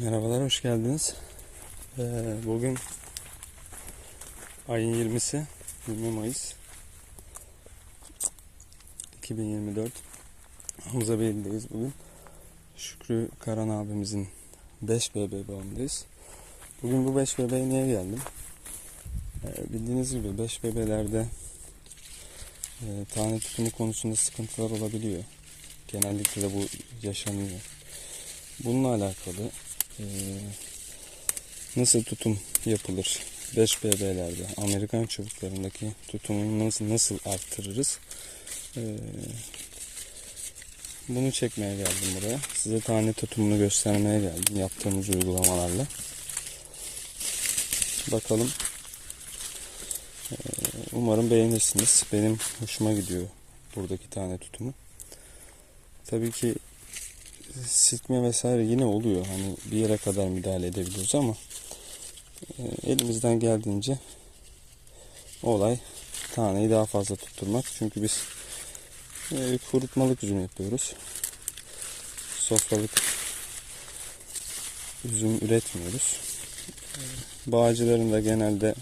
Merhabalar, hoş geldiniz. Ee, bugün ayın 20'si, 20 Mayıs 2024. Hamza Beyli'deyiz bugün. Şükrü Karan abimizin 5 bebe bağındayız. Bugün bu 5 bebeğe niye geldim? Ee, bildiğiniz gibi 5 bebelerde e, tane tutumu konusunda sıkıntılar olabiliyor. Genellikle de bu yaşanıyor. Bununla alakalı ee, nasıl tutum yapılır? 5 BB'lerde Amerikan çubuklarındaki tutumunu nasıl, arttırırız? Ee, bunu çekmeye geldim buraya. Size tane tutumunu göstermeye geldim yaptığımız uygulamalarla. Bakalım. Umarım beğenirsiniz. Benim hoşuma gidiyor buradaki tane tutumu. Tabii ki silkme vesaire yine oluyor. Hani bir yere kadar müdahale edebiliyoruz ama e, elimizden geldiğince olay taneyi daha fazla tutturmak. Çünkü biz e, kurutmalık üzüm yapıyoruz. Sofralık üzüm üretmiyoruz. Bağcıların da genelde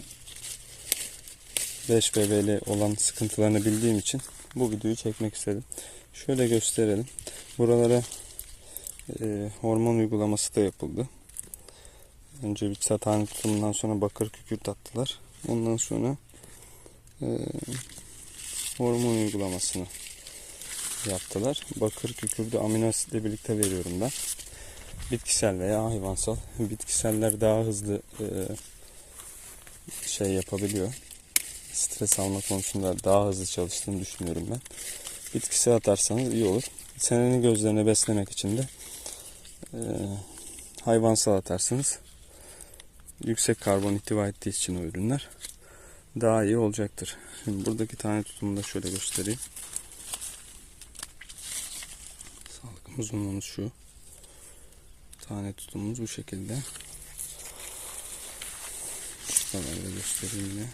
5 BB'li olan sıkıntılarını bildiğim için bu videoyu çekmek istedim. Şöyle gösterelim. Buralara e, hormon uygulaması da yapıldı. Önce bir satani tutumundan sonra bakır kükürt attılar. Ondan sonra e, hormon uygulamasını yaptılar. Bakır kükürdü amino asitle birlikte veriyorum ben. Bitkisel veya hayvansal. Bitkiseller daha hızlı e, şey yapabiliyor. Stres alma konusunda daha hızlı çalıştığını düşünüyorum ben. Bitkisel atarsanız iyi olur. Senenin gözlerini beslemek için de e, hayvansal atarsınız. Yüksek karbon ihtiva ettiği için o ürünler daha iyi olacaktır. Şimdi buradaki tane tutumu da şöyle göstereyim. Sağlık uzunluğumuz şu. Tane tutumumuz bu şekilde. Şuraları da göstereyim yine.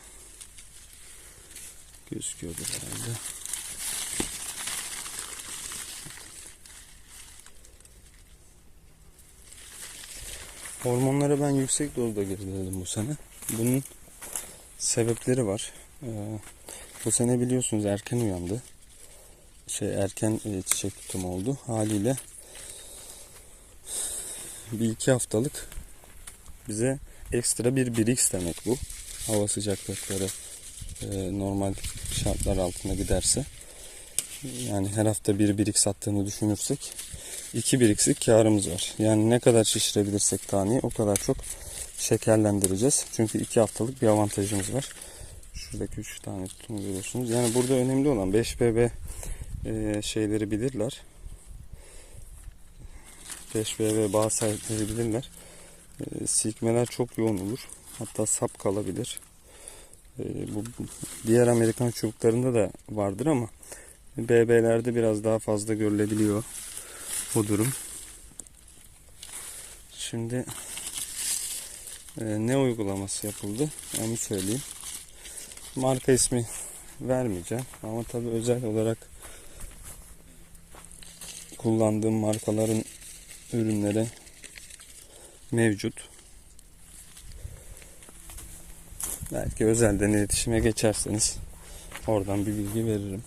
Gözüküyordur herhalde. Hormonlara ben yüksek dozda girdim bu sene. Bunun sebepleri var. Ee, bu sene biliyorsunuz erken uyandı. Şey erken e, çiçek tutumu oldu. Haliyle bir iki haftalık bize ekstra bir birix demek bu. Hava sıcaklıkları e, normal şartlar altında giderse. Yani her hafta bir birik sattığını düşünürsek 2 biriksik karımız var. Yani ne kadar şişirebilirsek taneyi o kadar çok şekerlendireceğiz. Çünkü 2 haftalık bir avantajımız var. Şuradaki 3 tane tutumu görüyorsunuz. Yani burada önemli olan 5 BB e, şeyleri bilirler. 5 BB bağ sahipleri bilirler. E, silkmeler çok yoğun olur. Hatta sap kalabilir. E, bu diğer Amerikan çubuklarında da vardır ama BB'lerde biraz daha fazla görülebiliyor bu durum. Şimdi e, ne uygulaması yapıldı? Onu söyleyeyim. Marka ismi vermeyeceğim ama tabi özel olarak kullandığım markaların ürünleri mevcut. Belki özelden iletişime geçerseniz oradan bir bilgi veririm.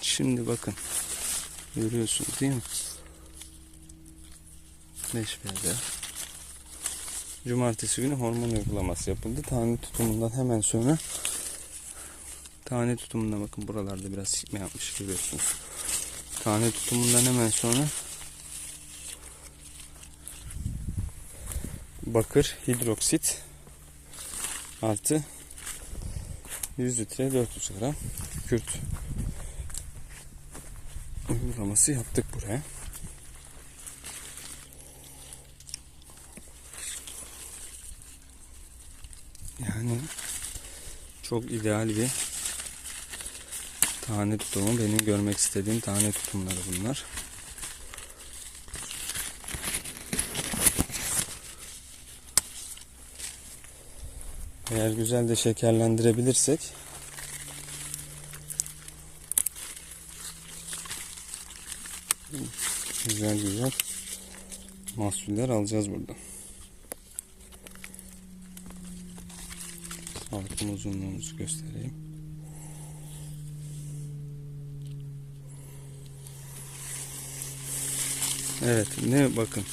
Şimdi bakın. Görüyorsunuz değil mi? 5 BD. Cumartesi günü hormon uygulaması yapıldı. Tane tutumundan hemen sonra tane tutumunda bakın buralarda biraz sikme yapmış görüyorsunuz. Tane tutumundan hemen sonra bakır hidroksit artı 100 litre 400 gram kükürt uygulaması yaptık buraya. Yani çok ideal bir tane tutumu. Benim görmek istediğim tane tutumları bunlar. Eğer güzel de şekerlendirebilirsek güzel güzel mahsuller alacağız buradan. Salkım uzunluğumuzu göstereyim. Evet ne bakın.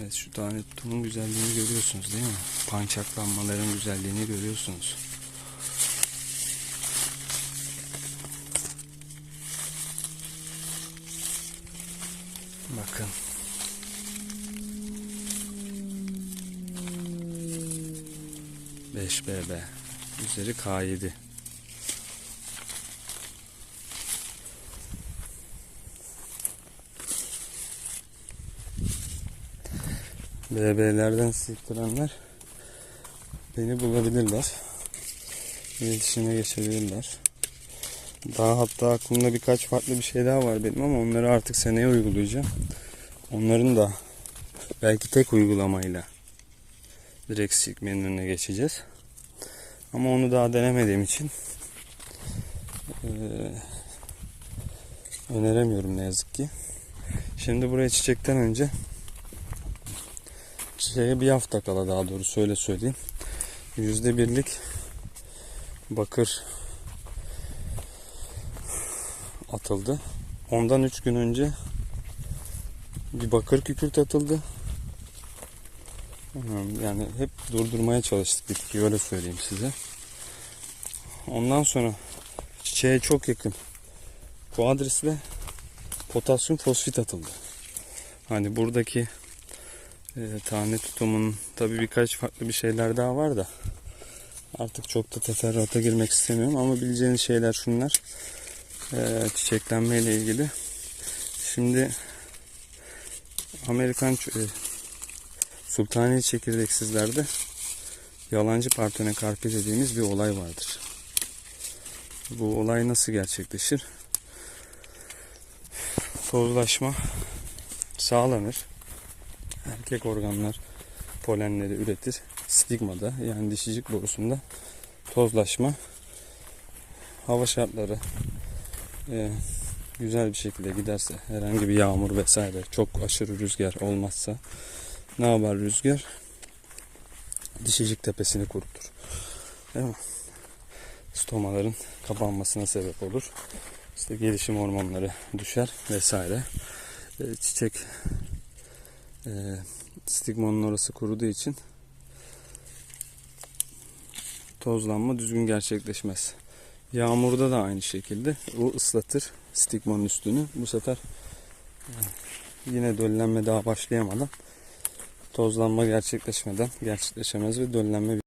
Evet şu tane tutumun güzelliğini görüyorsunuz değil mi? Pançaklanmaların güzelliğini görüyorsunuz. Bakın. Beş BB. Üzeri K7. BB'lerden siktirenler beni bulabilirler. İletişime geçebilirler. Daha hatta aklımda birkaç farklı bir şey daha var benim ama onları artık seneye uygulayacağım. Onların da belki tek uygulamayla direkt sikmenin önüne geçeceğiz. Ama onu daha denemediğim için eee, öneremiyorum ne yazık ki. Şimdi buraya çiçekten önce çiçeğe bir hafta kala daha doğrusu öyle söyleyeyim. Yüzde birlik bakır atıldı. Ondan 3 gün önce bir bakır kükürt atıldı. Yani hep durdurmaya çalıştık bitkiyi öyle söyleyeyim size. Ondan sonra çiçeğe çok yakın bu adresle potasyum fosfit atıldı. Hani buradaki e, tane tutumun tabi birkaç farklı bir şeyler daha var da artık çok da teferruata girmek istemiyorum ama bileceğiniz şeyler şunlar e, çiçeklenme ile ilgili. Şimdi Amerikan e, Sultani çekirdeksizlerde yalancı partene karpi dediğimiz bir olay vardır. Bu olay nasıl gerçekleşir? Tozlaşma sağlanır. Erkek organlar polenleri üretir. Stigmada yani dişicik borusunda tozlaşma hava şartları e, güzel bir şekilde giderse herhangi bir yağmur vesaire çok aşırı rüzgar olmazsa ne yapar rüzgar? Dişicik tepesini kurutur. Değil mi? Stomaların kapanmasına sebep olur. İşte gelişim hormonları düşer vesaire. E, çiçek e, stigmonun orası kuruduğu için tozlanma düzgün gerçekleşmez. Yağmurda da aynı şekilde o ıslatır stigmanın üstünü. Bu sefer yine döllenme daha başlayamadan tozlanma gerçekleşmeden gerçekleşemez ve döllenme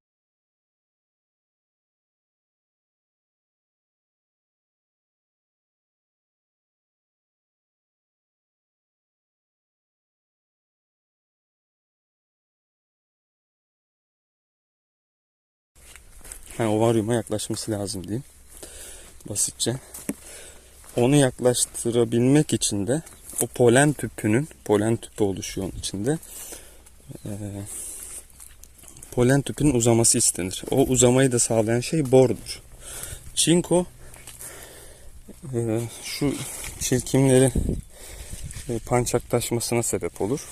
yani ovaryuma yaklaşması lazım diyeyim. Basitçe. Onu yaklaştırabilmek için de o polen tüpünün, polen tüpü oluşuyor onun içinde. Ee, polen tüpünün uzaması istenir. O uzamayı da sağlayan şey bordur. Çinko e, şu çirkimlerin e, pançaklaşmasına sebep olur.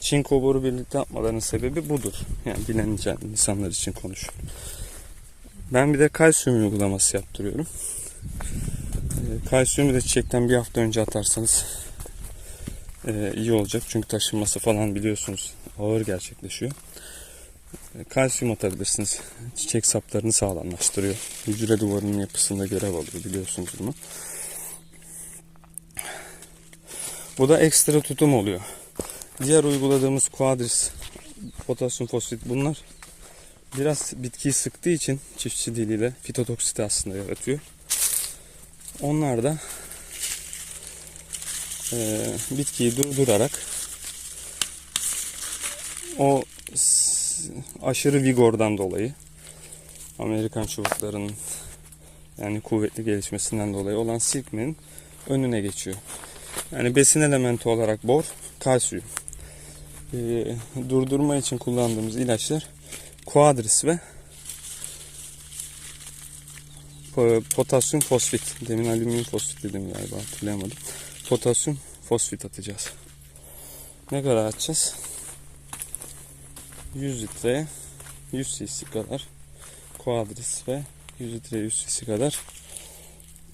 Çinko boru birlikte yapmalarının sebebi budur. Yani bilen insanlar için konuşuyorum. Ben bir de kalsiyum uygulaması yaptırıyorum. E, Kalsiyumu da çiçekten bir hafta önce atarsanız e, iyi olacak. Çünkü taşınması falan biliyorsunuz ağır gerçekleşiyor. E, Kalsiyum atabilirsiniz. Çiçek saplarını sağlamlaştırıyor. Hücre duvarının yapısında görev alıyor biliyorsunuz bunu. Bu da ekstra tutum oluyor. Diğer uyguladığımız quadris, potasyum fosfit bunlar biraz bitkiyi sıktığı için çiftçi diliyle fitotoksiti aslında yaratıyor. Onlar da e, bitkiyi durdurarak o aşırı vigordan dolayı Amerikan çubuklarının yani kuvvetli gelişmesinden dolayı olan silkmenin önüne geçiyor. Yani besin elementi olarak bor, kalsiyum. e, durdurma için kullandığımız ilaçlar Quadris ve po- potasyum fosfit. Demin alüminyum fosfit dedim galiba hatırlayamadım. Potasyum fosfit atacağız. Ne kadar atacağız? 100 litreye 100 cc kadar Quadris ve 100 litre 100 cc kadar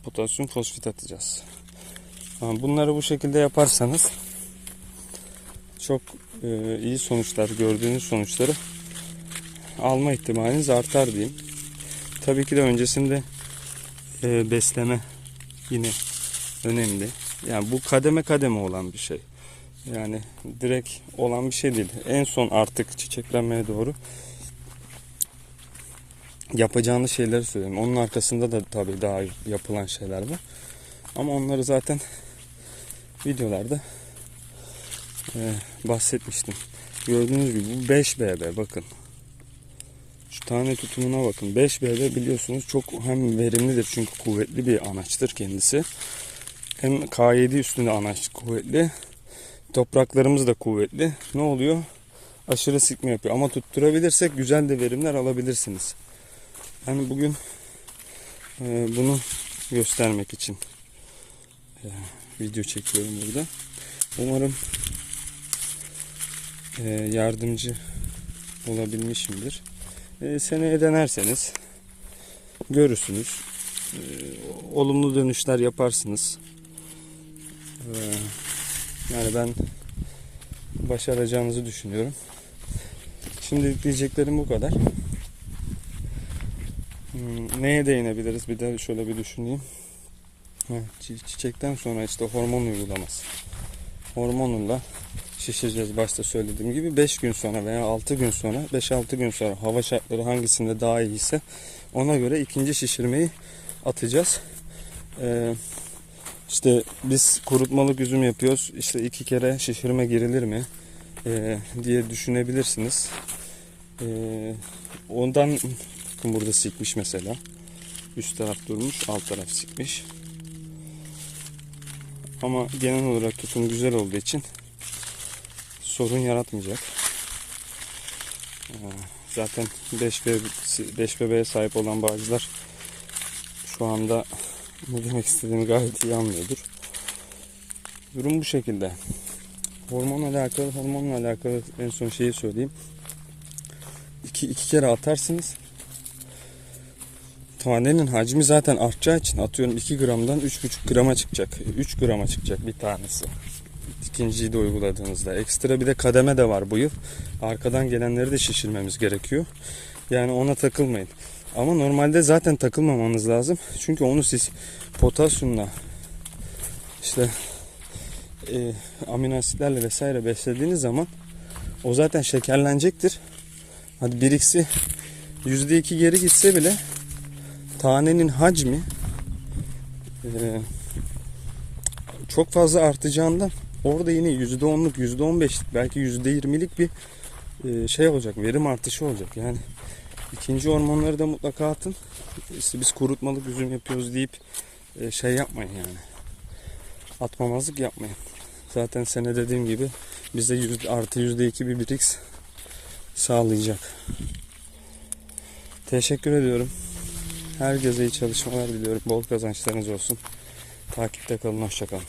potasyum fosfit atacağız. Bunları bu şekilde yaparsanız çok e, iyi sonuçlar, gördüğünüz sonuçları alma ihtimaliniz artar diyeyim. Tabii ki de öncesinde e, besleme yine önemli. Yani bu kademe kademe olan bir şey. Yani direkt olan bir şey değil. En son artık çiçeklenmeye doğru yapacağınız şeyleri söyleyeyim. Onun arkasında da tabii daha yapılan şeyler var. Ama onları zaten videolarda e, bahsetmiştim. Gördüğünüz gibi bu 5 BB bakın. Şu tane tutumuna bakın. 5 BB biliyorsunuz çok hem verimlidir çünkü kuvvetli bir anaçtır kendisi. Hem K7 üstünde anaç kuvvetli. Topraklarımız da kuvvetli. Ne oluyor? Aşırı sıkma yapıyor. Ama tutturabilirsek güzel de verimler alabilirsiniz. Yani bugün e, bunu göstermek için e, video çekiyorum burada. Umarım e, yardımcı olabilmişimdir. E, seneye denerseniz görürsünüz. E, olumlu dönüşler yaparsınız. E, yani ben başaracağınızı düşünüyorum. Şimdi diyeceklerim bu kadar. Hmm, Neye değinebiliriz? Bir de şöyle bir düşüneyim. Çiçekten sonra işte hormon uygulaması. Hormonuyla şişireceğiz başta söylediğim gibi 5 gün sonra veya 6 gün sonra 5-6 gün sonra hava şartları hangisinde daha iyiyse ona göre ikinci şişirmeyi atacağız. Ee, işte biz kurutmalık üzüm yapıyoruz. İşte iki kere şişirme girilir mi Ee, diye düşünebilirsiniz. Ee, ondan burada sikmiş mesela. Üst taraf durmuş, alt taraf sikmiş. Ama genel olarak tutum güzel olduğu için sorun yaratmayacak. Ee, Zaten 5 bebe 5 bebeğe sahip olan bağcılar şu anda ne demek istediğimi gayet iyi anlıyordur. Durum bu şekilde. Hormonla alakalı, hormonla alakalı en son şeyi söyleyeyim. İki, iki kere atarsınız. Tanenin hacmi zaten artacağı için atıyorum 2 gramdan 3,5 grama çıkacak. 3 grama çıkacak bir tanesi. İkinciyi de uyguladığınızda. Ekstra bir de kademe de var bu yıl. Arkadan gelenleri de şişirmemiz gerekiyor. Yani ona takılmayın. Ama normalde zaten takılmamanız lazım. Çünkü onu siz potasyumla işte e, amino asitlerle vesaire beslediğiniz zaman o zaten şekerlenecektir. Hadi biriksi %2 geri gitse bile tanenin hacmi e, çok fazla artacağından orada yine %10'luk %15'lik belki %20'lik bir e, şey olacak verim artışı olacak. Yani ikinci hormonları da mutlaka atın. İşte biz kurutmalık üzüm yapıyoruz deyip e, şey yapmayın yani. Atmamazlık yapmayın. Zaten sene dediğim gibi bize yüzde, artı yüzde iki bir birix sağlayacak. Teşekkür ediyorum herkese iyi çalışmalar diliyorum. Bol kazançlarınız olsun. Takipte kalın hoşçakalın